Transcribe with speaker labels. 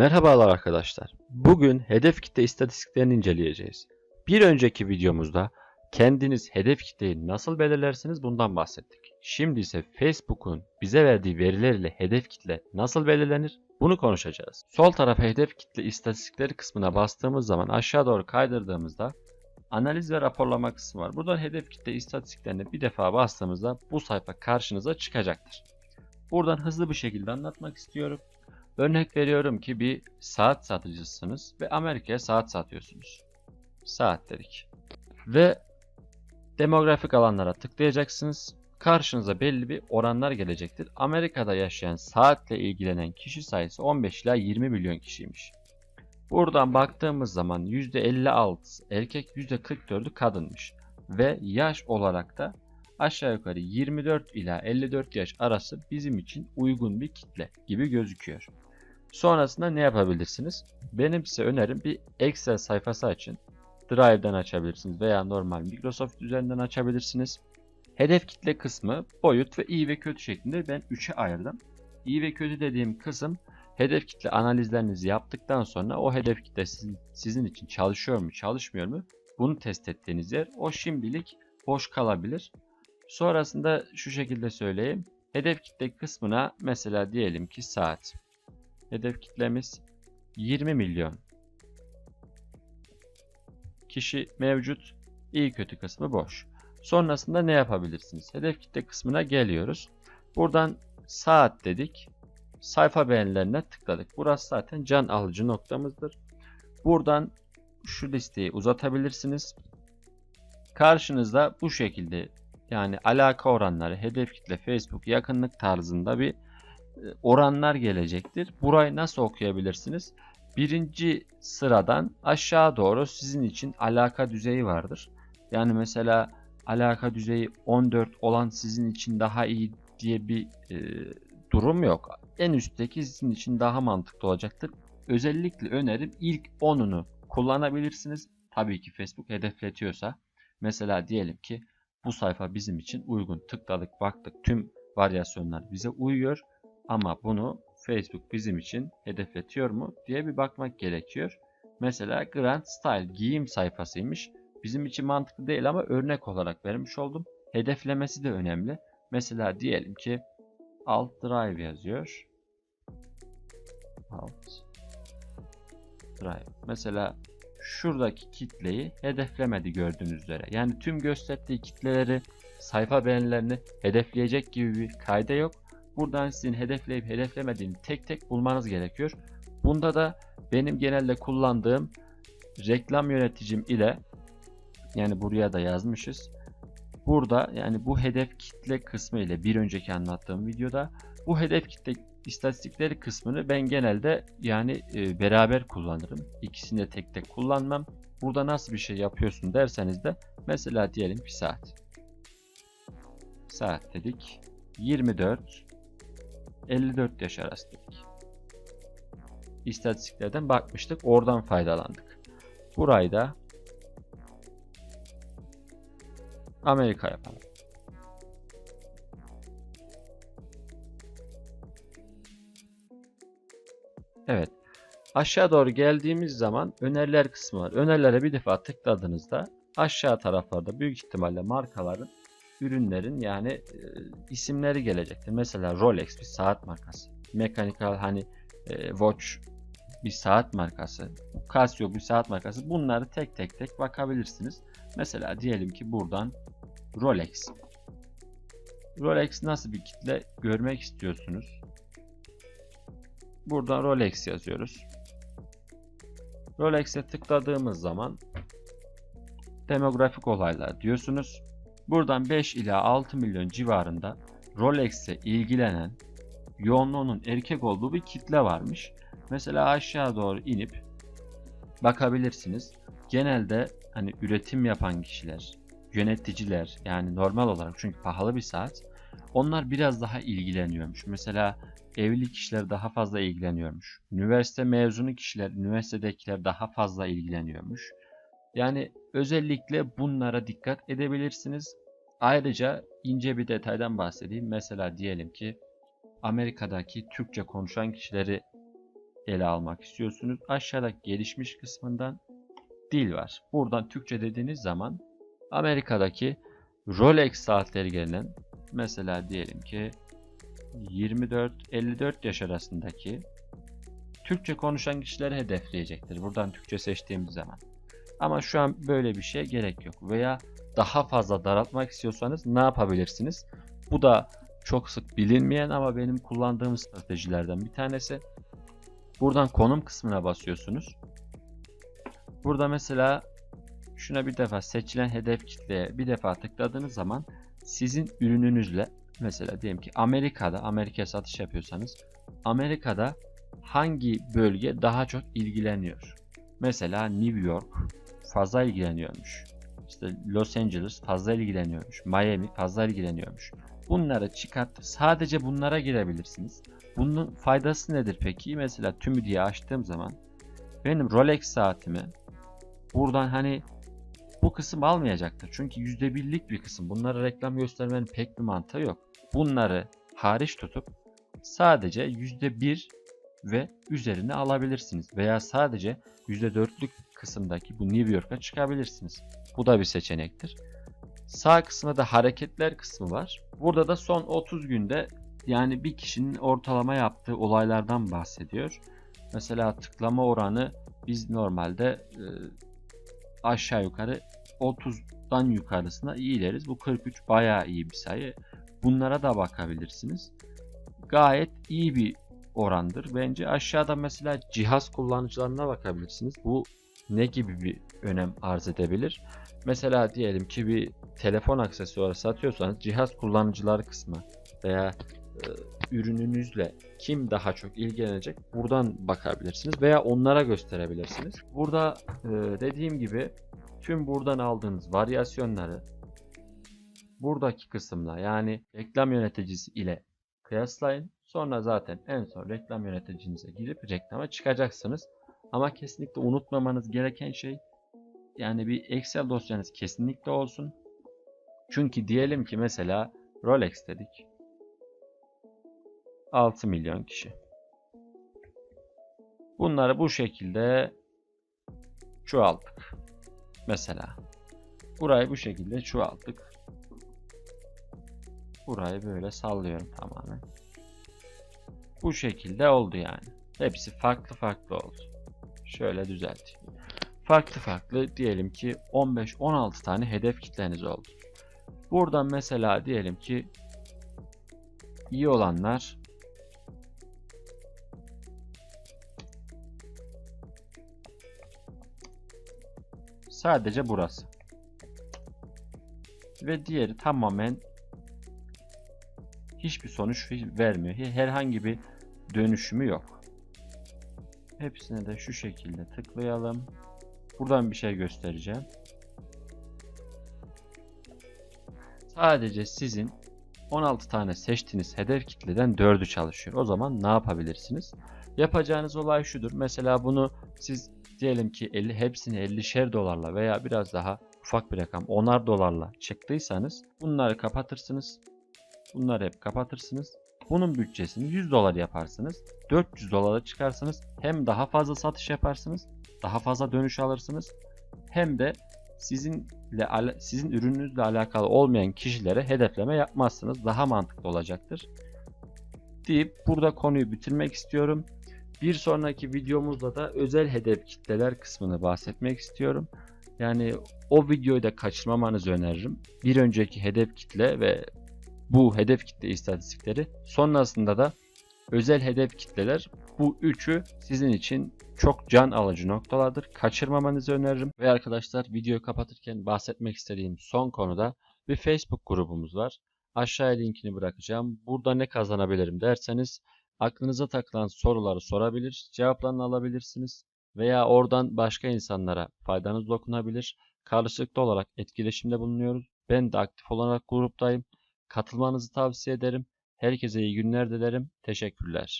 Speaker 1: Merhabalar arkadaşlar. Bugün hedef kitle istatistiklerini inceleyeceğiz. Bir önceki videomuzda kendiniz hedef kitleyi nasıl belirlersiniz bundan bahsettik. Şimdi ise Facebook'un bize verdiği veriler ile hedef kitle nasıl belirlenir bunu konuşacağız. Sol tarafa hedef kitle istatistikleri kısmına bastığımız zaman aşağı doğru kaydırdığımızda analiz ve raporlama kısmı var. Buradan hedef kitle istatistiklerine bir defa bastığımızda bu sayfa karşınıza çıkacaktır. Buradan hızlı bir şekilde anlatmak istiyorum. Örnek veriyorum ki bir saat satıcısınız ve Amerika'ya saat satıyorsunuz. Saat dedik. Ve demografik alanlara tıklayacaksınız. Karşınıza belli bir oranlar gelecektir. Amerika'da yaşayan saatle ilgilenen kişi sayısı 15 ila 20 milyon kişiymiş. Buradan baktığımız zaman %56 erkek %44'ü kadınmış. Ve yaş olarak da aşağı yukarı 24 ila 54 yaş arası bizim için uygun bir kitle gibi gözüküyor. Sonrasında ne yapabilirsiniz? Benim size önerim bir Excel sayfası açın. Drive'den açabilirsiniz veya normal Microsoft üzerinden açabilirsiniz. Hedef kitle kısmı boyut ve iyi ve kötü şeklinde ben 3'e ayırdım. İyi ve kötü dediğim kısım hedef kitle analizlerinizi yaptıktan sonra o hedef kitle sizin, sizin için çalışıyor mu çalışmıyor mu bunu test ettiğiniz yer. O şimdilik boş kalabilir. Sonrasında şu şekilde söyleyeyim. Hedef kitle kısmına mesela diyelim ki saat. Hedef kitlemiz 20 milyon kişi mevcut. İyi kötü kısmı boş. Sonrasında ne yapabilirsiniz? Hedef kitle kısmına geliyoruz. Buradan saat dedik. Sayfa beğenilerine tıkladık. Burası zaten can alıcı noktamızdır. Buradan şu listeyi uzatabilirsiniz. Karşınızda bu şekilde yani alaka oranları, hedef kitle, Facebook yakınlık tarzında bir oranlar gelecektir. Burayı nasıl okuyabilirsiniz? Birinci sıradan aşağı doğru sizin için alaka düzeyi vardır. Yani mesela alaka düzeyi 14 olan sizin için daha iyi diye bir e, durum yok. En üstteki sizin için daha mantıklı olacaktır. Özellikle önerim ilk 10'unu kullanabilirsiniz. Tabii ki Facebook hedefletiyorsa. Mesela diyelim ki bu sayfa bizim için uygun. Tıkladık baktık tüm varyasyonlar bize uyuyor. Ama bunu Facebook bizim için hedefletiyor mu diye bir bakmak gerekiyor. Mesela Grand Style giyim sayfasıymış. Bizim için mantıklı değil ama örnek olarak vermiş oldum. Hedeflemesi de önemli. Mesela diyelim ki Alt Drive yazıyor. Alt Drive. Mesela şuradaki kitleyi hedeflemedi gördüğünüz üzere. Yani tüm gösterdiği kitleleri sayfa beğenilerini hedefleyecek gibi bir kayda yok. Buradan sizin hedefleyip hedeflemediğini tek tek bulmanız gerekiyor. Bunda da benim genelde kullandığım reklam yöneticim ile yani buraya da yazmışız. Burada yani bu hedef kitle kısmı ile bir önceki anlattığım videoda bu hedef kitle istatistikleri kısmını ben genelde yani e, beraber kullanırım. İkisini de tek tek kullanmam. Burada nasıl bir şey yapıyorsun derseniz de mesela diyelim bir saat. Saat dedik. 24 54 yaş arası dedik. İstatistiklerden bakmıştık. Oradan faydalandık. Burayı da Amerika yapalım. Evet. Aşağı doğru geldiğimiz zaman öneriler kısmı var. Önerilere bir defa tıkladığınızda aşağı taraflarda büyük ihtimalle markaların ürünlerin yani e, isimleri gelecektir. Mesela Rolex bir saat markası. Mechanical hani e, Watch bir saat markası. Casio bir saat markası. Bunları tek tek tek bakabilirsiniz. Mesela diyelim ki buradan Rolex. Rolex nasıl bir kitle görmek istiyorsunuz? Buradan Rolex yazıyoruz. Rolex'e tıkladığımız zaman demografik olaylar diyorsunuz. Buradan 5 ila 6 milyon civarında Rolex'e ilgilenen yoğunluğunun erkek olduğu bir kitle varmış. Mesela aşağı doğru inip bakabilirsiniz. Genelde hani üretim yapan kişiler, yöneticiler yani normal olarak çünkü pahalı bir saat. Onlar biraz daha ilgileniyormuş. Mesela evli kişiler daha fazla ilgileniyormuş. Üniversite mezunu kişiler, üniversitedekiler daha fazla ilgileniyormuş. Yani özellikle bunlara dikkat edebilirsiniz. Ayrıca ince bir detaydan bahsedeyim. Mesela diyelim ki Amerika'daki Türkçe konuşan kişileri ele almak istiyorsunuz. Aşağıdaki gelişmiş kısmından dil var. Buradan Türkçe dediğiniz zaman Amerika'daki Rolex saatleri gelinen mesela diyelim ki 24-54 yaş arasındaki Türkçe konuşan kişileri hedefleyecektir. Buradan Türkçe seçtiğimiz zaman. Ama şu an böyle bir şey gerek yok. Veya daha fazla daraltmak istiyorsanız ne yapabilirsiniz? Bu da çok sık bilinmeyen ama benim kullandığım stratejilerden bir tanesi. Buradan konum kısmına basıyorsunuz. Burada mesela şuna bir defa seçilen hedef kitleye bir defa tıkladığınız zaman sizin ürününüzle mesela diyelim ki Amerika'da Amerika'ya satış yapıyorsanız Amerika'da hangi bölge daha çok ilgileniyor? Mesela New York fazla ilgileniyormuş. İşte Los Angeles fazla ilgileniyormuş. Miami fazla ilgileniyormuş. Bunları çıkartıp sadece bunlara girebilirsiniz. Bunun faydası nedir peki? Mesela tümü diye açtığım zaman benim Rolex saatimi buradan hani bu kısım almayacaktır. Çünkü %1'lik bir kısım. Bunlara reklam göstermenin pek bir mantığı yok. Bunları hariç tutup sadece %1 ve üzerine alabilirsiniz. Veya sadece %4'lük kısımdaki bu New York'a çıkabilirsiniz. Bu da bir seçenektir. Sağ kısmında da hareketler kısmı var. Burada da son 30 günde yani bir kişinin ortalama yaptığı olaylardan bahsediyor. Mesela tıklama oranı biz normalde e, aşağı yukarı 30'dan yukarısına iyileriz. Bu 43 bayağı iyi bir sayı. Bunlara da bakabilirsiniz. Gayet iyi bir orandır. Bence aşağıda mesela cihaz kullanıcılarına bakabilirsiniz. Bu ne gibi bir önem arz edebilir? Mesela diyelim ki bir telefon aksesuarı satıyorsanız cihaz kullanıcılar kısmı veya e, ürününüzle kim daha çok ilgilenecek buradan bakabilirsiniz veya onlara gösterebilirsiniz. Burada e, dediğim gibi tüm buradan aldığınız varyasyonları buradaki kısımla yani reklam yöneticisi ile kıyaslayın. Sonra zaten en son reklam yöneticinize girip reklama çıkacaksınız. Ama kesinlikle unutmamanız gereken şey yani bir Excel dosyanız kesinlikle olsun. Çünkü diyelim ki mesela Rolex dedik. 6 milyon kişi. Bunları bu şekilde çoğalttık. Mesela burayı bu şekilde çoğalttık. Burayı böyle sallıyorum tamamen. Bu şekilde oldu yani. Hepsi farklı farklı oldu. Şöyle düzelteyim. Farklı farklı diyelim ki 15-16 tane hedef kitleniz oldu. Buradan mesela diyelim ki iyi olanlar sadece burası. Ve diğeri tamamen hiçbir sonuç vermiyor. Herhangi bir dönüşümü yok. Hepsine de şu şekilde tıklayalım. Buradan bir şey göstereceğim. Sadece sizin 16 tane seçtiğiniz hedef kitleden 4'ü çalışıyor. O zaman ne yapabilirsiniz? Yapacağınız olay şudur. Mesela bunu siz diyelim ki 50 hepsini 50'şer dolarla veya biraz daha ufak bir rakam 10'ar dolarla çıktıysanız bunları kapatırsınız. Bunları hep kapatırsınız. Bunun bütçesini 100 dolar yaparsınız. 400 dolara çıkarsanız hem daha fazla satış yaparsınız, daha fazla dönüş alırsınız. Hem de sizinle sizin ürününüzle alakalı olmayan kişilere hedefleme yapmazsınız. Daha mantıklı olacaktır. Deyip burada konuyu bitirmek istiyorum. Bir sonraki videomuzda da özel hedef kitleler kısmını bahsetmek istiyorum. Yani o videoyu da kaçırmamanızı öneririm. Bir önceki hedef kitle ve bu hedef kitle istatistikleri sonrasında da özel hedef kitleler bu üçü sizin için çok can alıcı noktalardır. Kaçırmamanızı öneririm. Ve arkadaşlar videoyu kapatırken bahsetmek istediğim son konuda bir Facebook grubumuz var. Aşağıya linkini bırakacağım. Burada ne kazanabilirim derseniz aklınıza takılan soruları sorabilir, cevaplarını alabilirsiniz. Veya oradan başka insanlara faydanız dokunabilir. Karşılıklı olarak etkileşimde bulunuyoruz. Ben de aktif olarak gruptayım. Katılmanızı tavsiye ederim. Herkese iyi günler dilerim. Teşekkürler.